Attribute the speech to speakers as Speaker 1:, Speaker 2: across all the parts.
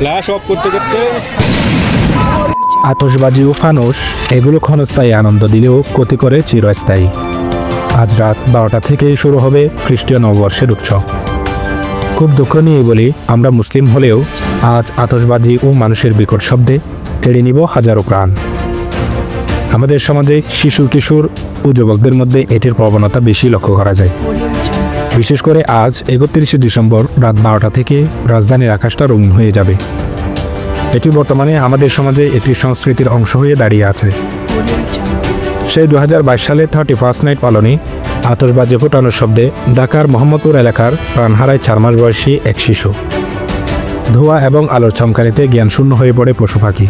Speaker 1: Flash of করতে করতে।
Speaker 2: আতশবাজি ও ফানুস, এগুলো ক্ষণস্থায়ী আনন্দ দিলেও ক্ষতি করে চিরস্থায়ী। আজ রাত বারোটা থেকেই শুরু হবে খ্রিস্টীয় নববর্ষের উৎসব। খুব দুঃখ নিয়ে বলি, আমরা মুসলিম হলেও আজ আতশবাজি ও মানুষের বিকট শব্দে কেড়ে নিব হাজারো প্রাণ। আমাদের সমাজে শিশু কিশোর ও যুবকদের মধ্যে এটির প্রবণতা বেশি লক্ষ্য করা যায়। বিশেষ করে আজ, একত্রিশে ডিসেম্বর, রাত বারোটা থেকে রাজধানীর আকাশটা রঙিন হয়ে যাবে। এটি বর্তমানে আমাদের সমাজে একটি সংস্কৃতির অংশ হয়ে দাঁড়িয়ে আছে। সেই দু হাজার বাইশ সালে থার্টি ফার্স্ট নাইট পালনে আতসবাজি ফোটানোর শব্দে ঢাকার মোহাম্মদপুর এলাকার প্রাণ হারায় চার মাস বয়সী এক শিশু। ধোঁয়া এবং আলোর চমকানিতে জ্ঞানশূন্য হয়ে পড়ে পশু পাখি।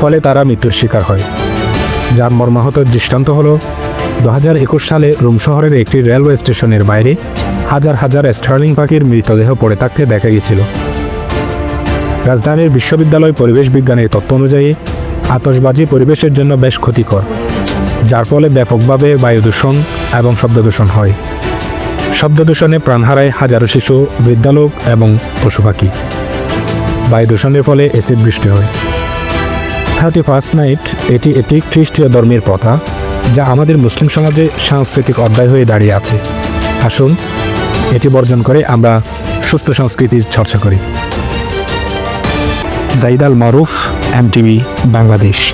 Speaker 2: ফলে তারা মৃত্যুর শিকার হয়। যার মর্মাহত দৃষ্টান্ত হল দু হাজার একুশ সালে রোম শহরের একটি রেলওয়ে স্টেশনের বাইরে হাজার হাজার স্টার্লিং পাখির মৃতদেহ পড়ে থাকতে দেখা গিয়েছিল। রাজধানীর বিশ্ববিদ্যালয় পরিবেশ বিজ্ঞানের তথ্য অনুযায়ী, আতশবাজি পরিবেশের জন্য বেশ ক্ষতিকর, যার ফলে ব্যাপকভাবে বায়ু দূষণ এবং শব্দ দূষণ হয়। শব্দ দূষণে প্রাণ হারায় হাজারো শিশু বৃদ্ধালোক এবং পশু পাখি। বায়ু দূষণের ফলে অ্যাসিড বৃষ্টি হয়। থার্টি ফার্স্ট নাইট এটি একটি খ্রিস্টীয় ধর্মের প্রথা। যা আমাদের মুসলিম সমাজে সাংস্কৃতিক অধ্যায় হয়ে দাঁড়িয়ে আছে। আসুন, এটি বর্জন করে আমরা সুস্থ সংস্কৃতির চর্চা করি। জাইদাল মারুফ, এমটিভি, বাংলাদেশ।